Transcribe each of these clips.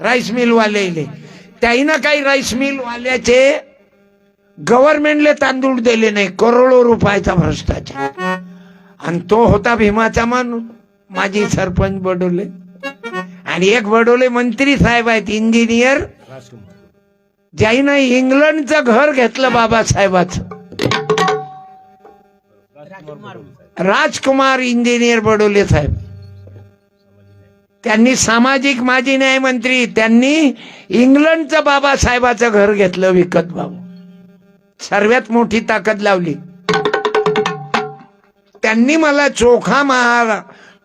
Rice mill वाले त्याईनं काही rice mill वाल्याचे गव्हर्नमेंटले तांदूळ दिले नाही करोडो रुपयाचा भ्रष्टाचार. आणि तो होता भीमाचा माणूस माजी सरपंच बडोले. आणि एक बडोले मंत्री साहेब आहेत इंजिनियर. ज्याईनं इंग्लंडचं घर घेतलं बाबासाहेबाचं. राजकुमार इंजिनियर बडोले साहेब. त्यांनी सामाजिक माजी न्यायमंत्री त्यांनी इंग्लंडचं बाबासाहेबाचं घर घेतलं विकत बाबू सर्वात मोठी ताकद लावली. त्यांनी मला चोखा महारा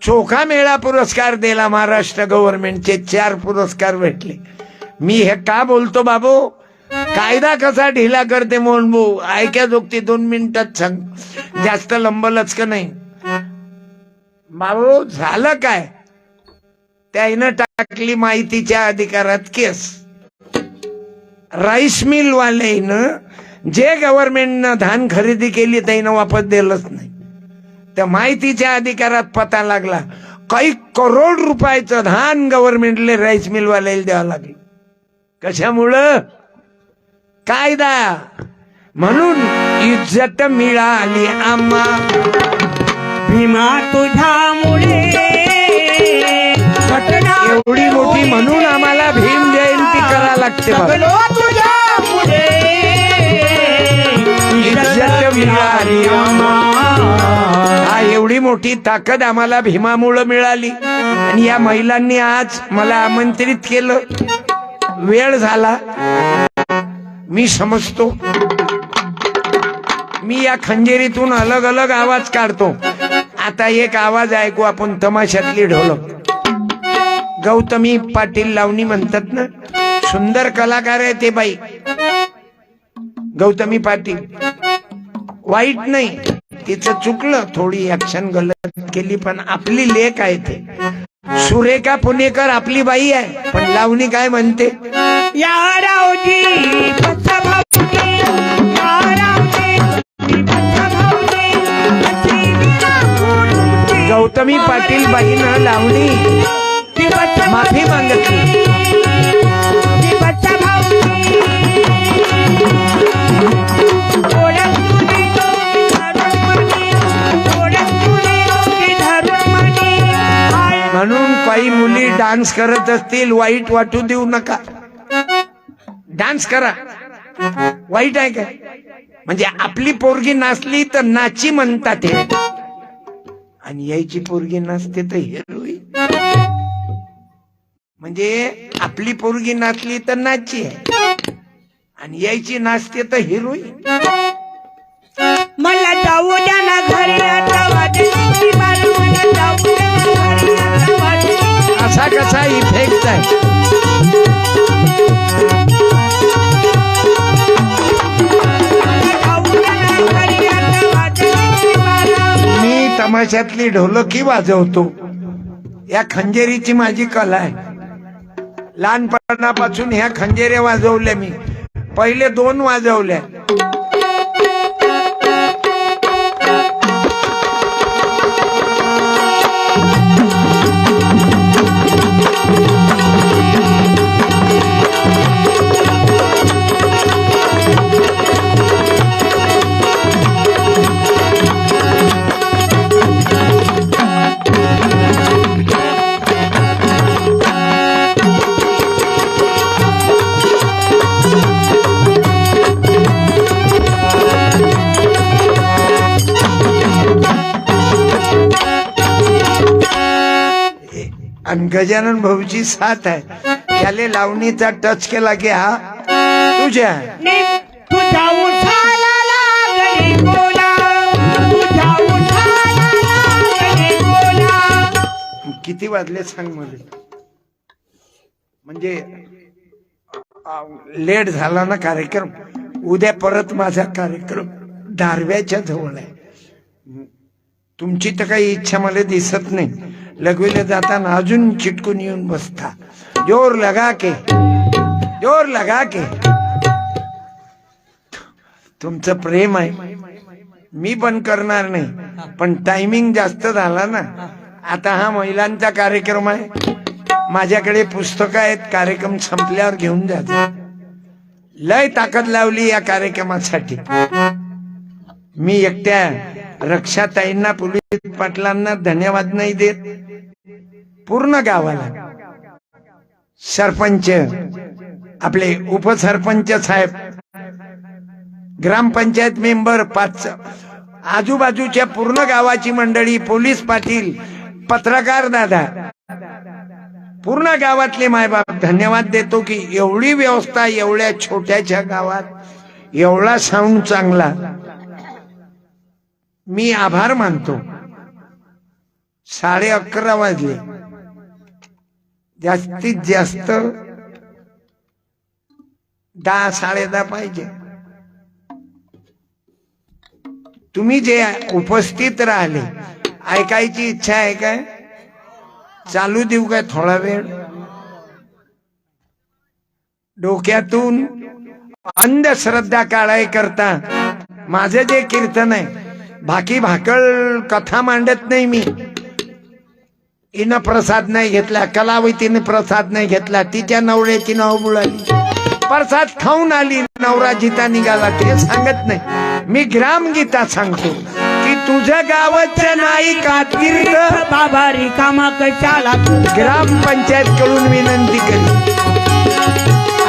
चोखा मेळा पुरस्कार दिला महाराष्ट्र गव्हर्नमेंटचे चार पुरस्कार भेटले. मी हे का बोलतो बाबू? कायदा कसा ढिला करते मोहनबू ऐक्या जोगती दोन मिनिटात सांग. जास्त लंबलच का नाही. बाबू झालं काय? त्याईनं टाकली माहितीच्या अधिकारात केस. राईस मिल वाल्यानं जे गव्हर्नमेंटनं धान खरेदी केली त्यानं वापस दिलंच नाही. त्या माहितीच्या अधिकारात पता लागला. काही करोड रुपयाचं धान गव्हर्नमेंटले राईस मिल वाल्याला द्यावं लागलं. कशामुळं? कायदा. म्हणून इज्जत मिळाली आम्हा. भीमा तुझ्यामुळे एवढी मोठी म्हणून आम्हाला भीम जयंती करा लागते. हा एवढी मोठी ताकद आम्हाला भीमामुळं मिळाली. आणि या महिलांनी आज मला आमंत्रित केलं. वेळ झाला. मी समजतो. मी या खंजेरीतून अलग अलग आवाज काढतो. आता एक आवाज ऐकू आपण तमाशातली ढोलक. गौतमी पाटील लावणी म्हणतात ना सुंदर कलाकार आहे ते बाई गौतमी पाटील वाईट नाही तिचं चुकलं थोडी ऍक्शन गलत केली पण आपली लेख आहे ते सुरेखा पुणेकर आपली बाई आहे पण लावणी काय म्हणते या गौतमी पाटील बाईनं लावणी माफी म्हणून काही मुली डान्स करत असतील वाईट वाटू देऊ नका. डान्स करा. वाईट आहे काय? म्हणजे आपली पोरगी नाचली तर नाची म्हणतात हे. आणि यायची पोरगी नाचते तर हिरोईन म्हणजे आपली पोरगी नाचली तर नाची आहे. आणि यायची नाचते तर हिरोईन. मला जाऊ द्या ना घरी आता वाजली बाजू. मला जाऊ द्या ना घरी आता वाजली असा कसा इफेक्ट आहे. मला जाऊ द्या ना घरी आता वाजली बाजू. मी तमाशातली ढोलकी वाजवतो. या खंजेरीची माझी कला आहे. लहानपणापासून ह्या खंजेऱ्या वाजवल्या मी. पहिले दोन वाजवल्या गजानन भाऊची साथ आहे. त्याले लावणीचा टच केला की हा तुझ्या. किती वाजले सांग मला. म्हणजे लेट झाला ना कार्यक्रम. उद्या परत माझा कार्यक्रम दारव्याच्या जवळ आहे. तुमची तर काही इच्छा मला दिसत नाही. लघवीला जाताना अजून चिटकून येऊन बसता. जोर लगा के जोर लगा के. तुमचं प्रेम आहे. मी पण करणार नाही. पण टायमिंग जास्त झाला ना. आता हा महिलांचा कार्यक्रम आहे. माझ्याकडे पुस्तकं आहेत. कार्यक्रम संपल्यावर घेऊन जायचं लय ताकद लावली या कार्यक्रमासाठी. मी एकट्या रक्षाताईंना पोलीस पाटलांना धन्यवाद नाही देत. पूर्ण गावाला. सरपंच आपले उपसरपंच साहेब ग्रामपंचायत मेंबर पाच आजूबाजूच्या पूर्ण गावाची मंडळी पोलीस पाटील पत्रकार दादा. पूर्ण गावातले मायबाप धन्यवाद देतो की एवढी व्यवस्था एवढ्या छोट्याच्या गावात एवढा साऊंड चांगला. मी आभार मानतो. साडे अकरा वाजले. जास्तीत जास्त दहा साडे दहा पाहिजे. तुम्ही जे उपस्थित राहिले ऐकायची इच्छा आहे काय? चालू देऊ काय थोडा वेळ? डोक्यातून अंधश्रद्धा काढाय करता माझं जे कीर्तन आहे भाकी भाकळ कथा मांडत नाही मी. हिनं प्रसाद नाही घेतला कलावतीने प्रसाद नाही घेतला तिच्या नवऱ्याची नाव बुडाली. प्रसाद खाऊन आली नवरा जिता निघाला ते सांगत नाही. मी ग्रामगीता सांगतो की तुझ्या गावाचं नाही का तीर्थ बाबा रिकामा कशाला ग्रामपंचायत कडून विनंती केली.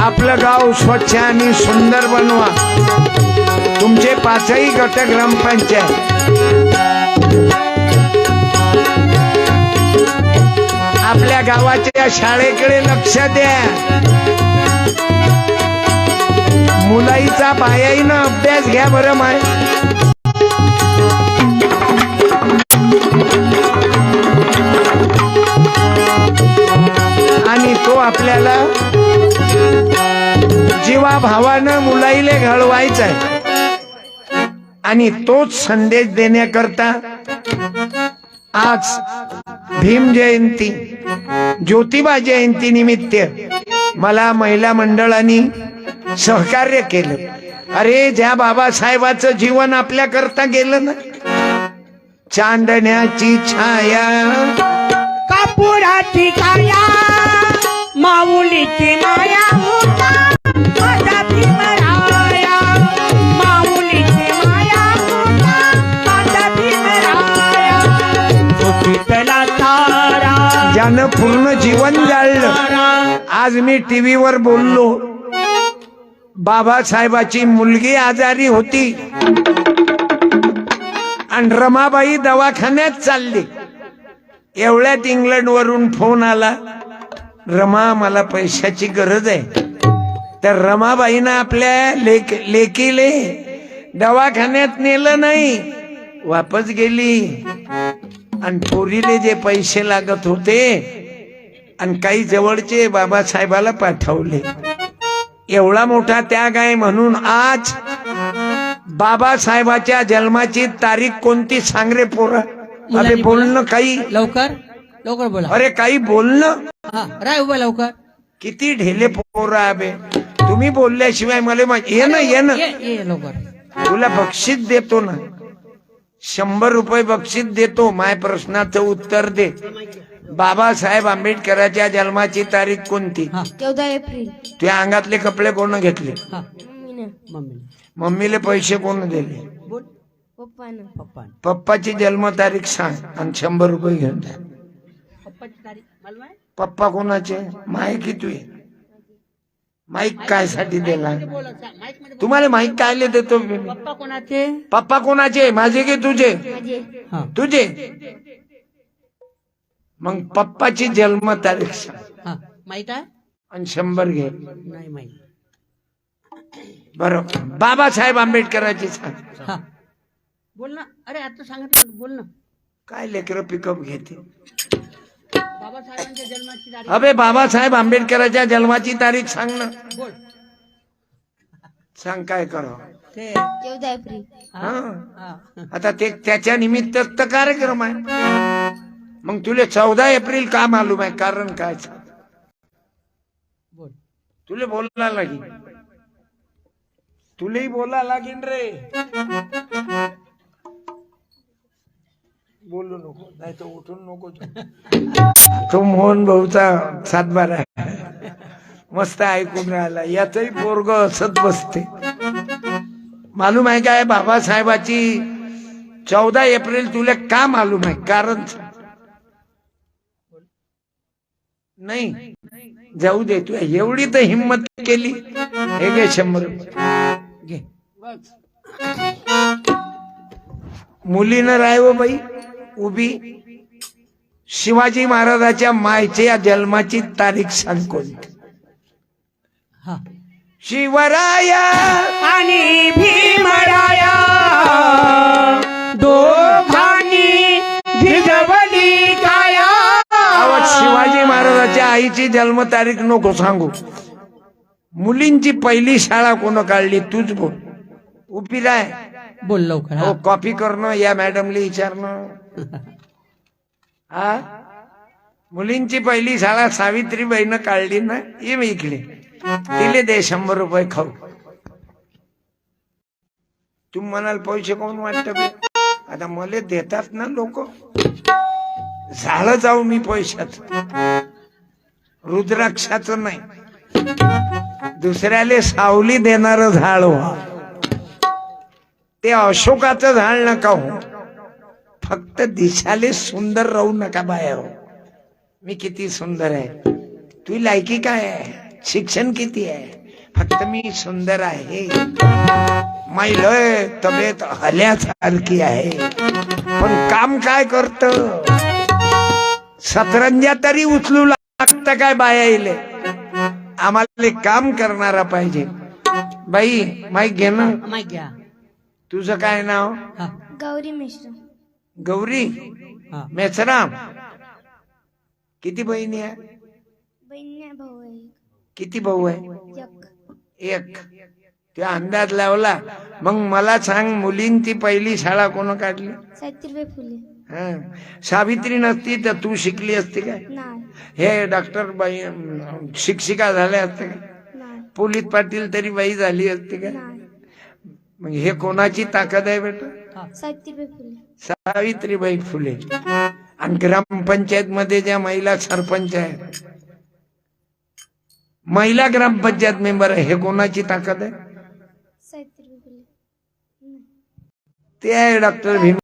आपलं गाव स्वच्छ आणि सुंदर बनवा. तुमचे पाचही गट ग्रामपंचायत. आपल्या गावाच्या शाळेकडे लक्ष द्या. मुलाईचा पायाईनं अभ्यास घ्या बरं माय. आणि तो आपल्याला जीवा भावानं मुलाईले घडवायचा आहे आणि तोच संदेश देण्याकरता आज भीम जयंती ज्योतिबा जयंती निमित्त मला महिला मंडळांनी सहकार्य केलं. अरे ज्या बाबासाहेबाचं जीवन आपल्या करता गेलं ना चांदण्याची छाया कापुराची छाया माऊलीची माया तारा पूर्ण जीवन जाळलं. आज मी टीव्हीवर बोललो. बाबासाहेबाची मुलगी आजारी होती. आणि रमाबाई दवाखान्यात चालली. एवढ्यात इंग्लंड वरून फोन आला. रमा मला पैशाची गरज आहे. तर रमाबाईनं आपल्या लेक लेकीले दवाखान्यात नेलं नाही. वापस गेली. आणि पोरीले जे पैसे लागत होते आणि काही जवळचे बाबासाहेबाला पाठवले. एवढा मोठा त्याग आहे म्हणून आज बाबासाहेबाच्या जन्माची तारीख कोणती सांग रे पोरा. अरे बोलणं काही लवकर लवकर बोला. अरे काही बोलणं? हा राय उभा लवकर. किती ढेले पोरं आबे. तुम्ही बोलल्याशिवाय मला ये ना ये ना. लवकर. तुला बक्षीस देतो ना. शंभर रुपये बक्षीस देतो माय प्रश्नाचं उत्तर दे. बाबासाहेब आंबेडकरांच्या जन्माची तारीख कोणती? चौदा एप्रिल. तुझ्या अंगातले कपडे कोण घेतले? मम्मीले पैसे कोण दिले? पप्पाची जन्मतारीख सांग आणि शंभर रुपये घेऊन जा पप्पाची तारीख पप्पा कोणाचे? माईक की तुझे माईक काय साठी दिला? माईक तुम्हाला माईक कायले देतो मी? पप्पा कोणाचे? पप्पा कोणाचे? माझे की तुझे? तुझे? मग पप्पाची जन्मतारीख सांग. हा. माहीत आहे? आणि शंभर घे. नाही माहीत. बरोबर बाबासाहेब आंबेडकरांची सांग. हा. बोल ना. अरे आता सांगितलं बोल ना. काय लेकर पिकअप घेते? बाबासाहेबांच्या जन्माची तारीख अबे बाबासाहेब आंबेडकरांच्या जन्माची तारीख सांग ना. बोल. सांग काय करावं ते. चौदा एप्रिल. हा? हा. हा. आता ते त्याच्या निमित्त तर कार्यक्रम आहे. मग तुले चौदा एप्रिल का मालूम आहे? कारण काय? बोल. तुले बोलायला लागेल. तुलेही बोला लागेल रे. बोलू नको नाही तर उठून नको तो मोहन भाऊचा सातबार आहे. मस्त ऐकून राहिला. याचही पोरग असत बसते. मालूम आहे काय बाबासाहेबाची चौदा एप्रिल तुला का मालूम आहे? कारण नाही. जाऊ दे तू एवढी तर हिंमत केली. हे घे शंभर घे. मुलीनं राय बाई. उभी शिवाजी महाराजाच्या मायच्या जन्माची तारीख सांग कोणती शिवराया आणि भीमराया दोघांनी भिजवली काया. आवाज शिवाजी महाराजाच्या आईची जन्मतारीख नको सांगू. मुलींची पहिली शाळा कोण काढली? तूच बोल. उभी राय बोल लवकर हो. कॉपी करणं या मॅडमला विचारणं. हा? मुलींची पहिली शाळा सावित्रीबाईनं काढली ना ये मी इकडे. तिले दे शंभर रुपये खाऊ. तू म्हणाल पैसे कोण वाटत आता मला देतात ना लोक. झालं जाऊ मी पैशात. रुद्राक्षाचं नाही. दुसऱ्याले सावली देणार झाड व्हा. ते अशोकाचं झाड नका हो. फक्त दिशाले सुंदर राहू नका बाया हो. मी किती सुंदर आहे. तुझी लायकी काय आहे? शिक्षण किती आहे? फक्त मी सुंदर आहे. माई लय तब्येत हल्यासारखी आहे. पण काम काय करत? सतरंजा तरी उचलू लागत काय बाया इले? आम्हाला काम करणारा पाहिजे. बाई माई घे ना. घ्या. तुझं काय नाव? हा. गौरी मिश्र. गौरी? हा. मेसराम. किती बहिणी आहे? बहिणी भाऊ आहे किती भाऊ आहे? एक. एक. त्या अंदाज लावला. मग मला सांग मुलींची पहिली शाळा कोण काढली? सावित्रीबाई फुले. हं. सावित्री नसती तर तू शिकली असती काय? नाही. हे डॉक्टर बाई अं, शिक्षिका झाल्या असते काय? नाही. पोलीस पाटील तरी बाई झाली असती काय? नाही. मग हे कोणाची ताकद आहे बेटा? सावित्रीबाई फुले. सावित्रीबाई फुले. आणि ग्रामपंचायत मध्ये ज्या महिला सरपंच आहेत महिला ग्रामपंचायत मेंबर आहे हे कोणाची ताकद आहे? सावित्रीबाई फुले. ते आहे डॉक्टर भीम